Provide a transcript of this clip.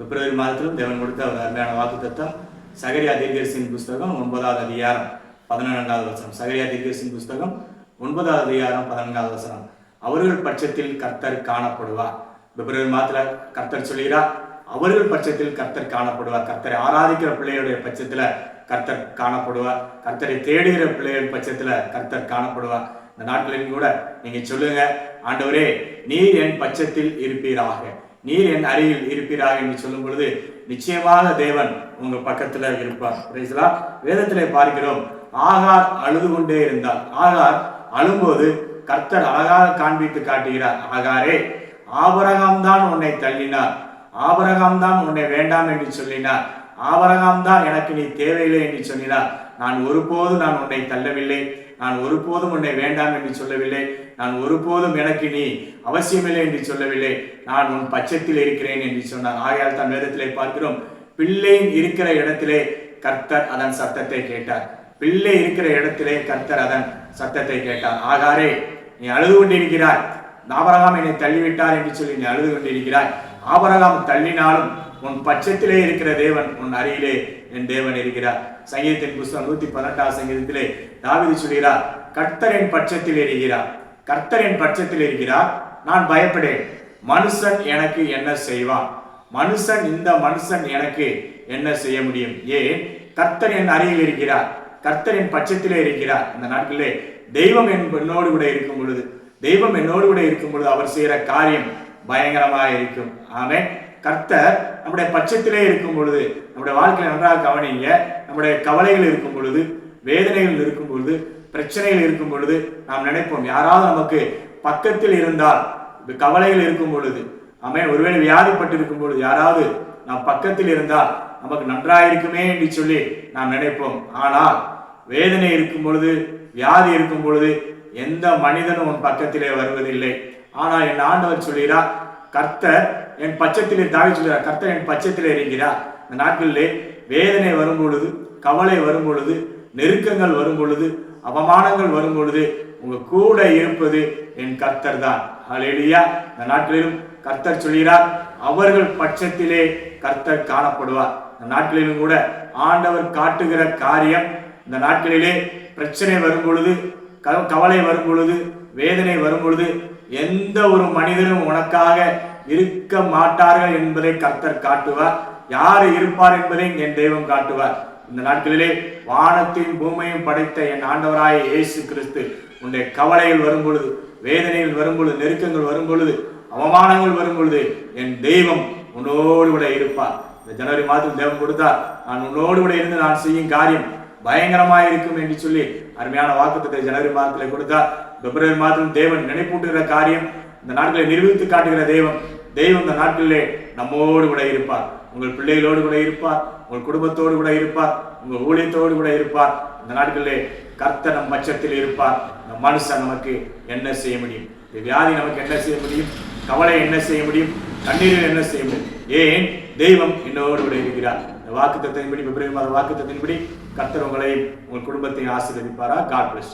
பிப்ரவரி மாதத்திலும் தேவன் கொடுத்த ஒரு அருமையான வாக்கு தத்தம். சகரியா தீர்க்கரசின் புஸ்தகம் ஒன்பதாவது அதிகாரம் பதினெண்டாவது வசனம். சகரியா தீர்க்கரசின் புஸ்தகம் ஒன்பதாவது அதிகாரம் பதினெண்டாவது வசனம். அவர்கள் பட்சத்தில் கர்த்தர் காணப்படுவார். பிப்ரவரி மாதத்தில் கர்த்தர் சொல்கிறார் அவர்கள் பட்சத்தில் கர்த்தர் காணப்படுவார். கர்த்தரை ஆராதிக்கிற பிள்ளைகளுடைய பட்சத்தில் கர்த்தர் காணப்படுவார். கர்த்தரை தேடுகிற பிள்ளைகள் பட்சத்தில் கர்த்தர் காணப்படுவார். இந்த நாட்களில் கூட நீங்கள் சொல்லுங்க ஆண்டவரே நீர் என் பட்சத்தில் இருப்பீராக. நீர் என் அருகில் இருப்பீராக என்று சொல்லும் பொழுது நிச்சயமாக தேவன் உங்க பக்கத்துல இருப்பார். புரியுதுங்களா? வேதத்திலே பார்க்கிறோம் ஆகார் அழுது கொண்டே இருந்தார். ஆகார் அழும்போது கர்த்தர் அழகாக காண்பித்து காட்டுகிறார். ஆகாரே ஆபரகாம் தான் உன்னை தள்ளினார். ஆபரகாம் தான் உன்னை வேண்டாம் என்று சொல்லினார். ஆபரகாம் தான் எனக்கு நீ தேவையில்லை என்று சொன்னினார் நான் ஒருபோதும் நான் உன்னை தள்ளவில்லை. நான் ஒருபோதும் உன்னை வேண்டாம் என்று சொல்லவில்லை. நான் ஒருபோதும் எனக்கு நீ அவசியமில்லை என்று சொல்லவில்லை. நான் உன் பட்சத்தில் இருக்கிறேன் என்று சொன்னார் ஆகையால் தான் வேதத்திலே பார்க்கிறோம் பிள்ளை இருக்கிற இடத்திலே கர்த்தர் அதன் சத்தத்தை கேட்டார். பிள்ளை இருக்கிற இடத்திலே கர்த்தர் அதன் சத்தத்தை கேட்டார். ஆகாரே நீ அழுது கொண்டிருக்கிறாய். ஆபரகாம் என்னை தள்ளிவிட்டார் என்று சொல்லி நீ அழுது கொண்டிருக்கிறாய். ஆபரகாம் தள்ளினாலும் உன் பட்சத்திலே இருக்கிற தேவன் உன் அருகிலே என் தேவன் இருக்கிறார். சங்கீதத்தின் புஸ்தகம் நூத்தி பதினெட்டாம் சங்கீதத்திலே தாவிதி சொல்கிறார் கர்த்தர் என் பட்சத்தில் இருக்கிறார். கர்த்தர் என் பட்சத்தில் இருக்கிறார் நான் பயப்படேன். மனுஷன் எனக்கு என்ன செய்வான்? மனுஷன் இந்த மனுஷன் எனக்கு என்ன செய்ய முடியும்? ஏன்? கர்த்தர் என் அருகில் இருக்கிறார். கர்த்தரின் பட்சத்திலே இருக்கிறார். இந்த நாட்களிலே தெய்வம் என் என்னோடு கூட இருக்கும் பொழுது தெய்வம் என்னோடு கூட இருக்கும் பொழுது அவர் செய்கிற காரியம் பயங்கரமாக இருக்கும். ஆமே கர்த்தர் நம்முடைய பட்சத்திலே இருக்கும் பொழுது நம்முடைய வாழ்க்கையில நன்றாக கவனிங்க நம்முடைய கவலைகள் இருக்கும் பொழுது வேதனைகள் இருக்கும் பொழுது பிரச்சனைகள் இருக்கும் பொழுது நாம் நினைப்போம் யாராவது நமக்கு பக்கத்தில் இருந்தால் கவலைகள் இருக்கும் பொழுது அமே ஒருவேளை வியாதிப்பட்டு இருக்கும் பொழுது யாராவது நாம் பக்கத்தில் இருந்தால் நமக்கு நன்றாயிருக்குமே என்று சொல்லி நாம் நினைப்போம். ஆனால் வேதனை இருக்கும் பொழுது வியாதி இருக்கும் பொழுது எந்த மனிதனும் உன் பக்கத்திலே வருவதில்லை. ஆனால் என் ஆண்டவர் சொல்கிறார் கர்த்தர் என் பட்சத்திலே தாவி சொல்கிறார் கர்த்தர் என் பட்சத்திலே இருக்கிறார். இந்த நாட்களிலே வேதனை வரும் பொழுது கவலை வரும் பொழுது நெருக்கங்கள் வரும் பொழுது அவமானங்கள் வரும் பொழுது உங்க கூட இருப்பது என் கர்த்தர் தான். ஹalleluya இந்த நாட்டிலும் கர்த்தர் சொல்கிறார் அவர்கள் பட்சத்திலே கர்த்தர் காணப்படுவார். இந்த நாட்களிலும் கூட ஆண்டவர் காட்டுகிற காரியம் இந்த நாட்களிலே பிரச்சனை வரும் பொழுது கவலை வரும் பொழுது வேதனை வரும் பொழுது எந்த ஒரு மனிதனும் உனக்காக இருக்க மாட்டார்கள் என்பதை கர்த்தர் காட்டுவார். யார் இருப்பார் என்பதை என் தெய்வம் காட்டுவார். இந்த நாட்களிலே வானத்தையும் பூமையும் படைத்த என் ஆண்டவராய இயேசு கிறிஸ்து உன்னுடைய கவலைகள் வரும் பொழுது வேதனைகள் வரும் பொழுது நெருக்கங்கள் வரும் பொழுது அவமானங்கள் வரும் பொழுது என் தெய்வம் உன்னோடு கூட இருப்பார். இந்த ஜனவரி மாதத்தில் தேவம் கொடுத்தார். நான் உன்னோடு கூட இருந்து நான் செய்யும் காரியம் பயங்கரமாக இருக்கும் என்று சொல்லி அருமையான வாக்குத்தத்தை ஜனவரி மாதத்தில் கொடுத்தார். பிப்ரவரி மாதத்தில் தேவன் நினைப்பூட்டுகிற காரியம் இந்த நாட்களை நிரூபித்து காட்டுகிற தெய்வம் தெய்வம் இந்த நாட்களிலே நம்மோடு கூட இருப்பார். உங்கள் பிள்ளைகளோடு கூட இருப்பார். உங்கள் குடும்பத்தோடு கூட இருப்பார். உங்கள் ஊழியத்தோடு கூட இருப்பார். இந்த நாட்களிலே கர்த்த நம் பட்சத்தில் இருப்பார். இந்த மனுஷன் நமக்கு என்ன செய்ய முடியும்? இந்த வியாதி நமக்கு என்ன செய்ய முடியும்? கவலை என்ன செய்ய முடியும்? கண்ணீரில் என்ன செய்ய முடியும்? ஏன்? தெய்வம் என்னோடு கூட இருக்கிறார். இந்த வாக்குத்தத்தின்படி பிப்ரவரி மாத வாக்குத்தத்தின்படி கர்த்தர் உங்களையும் உங்கள் குடும்பத்தையும் ஆசீர்வதிப்பாரா? God plus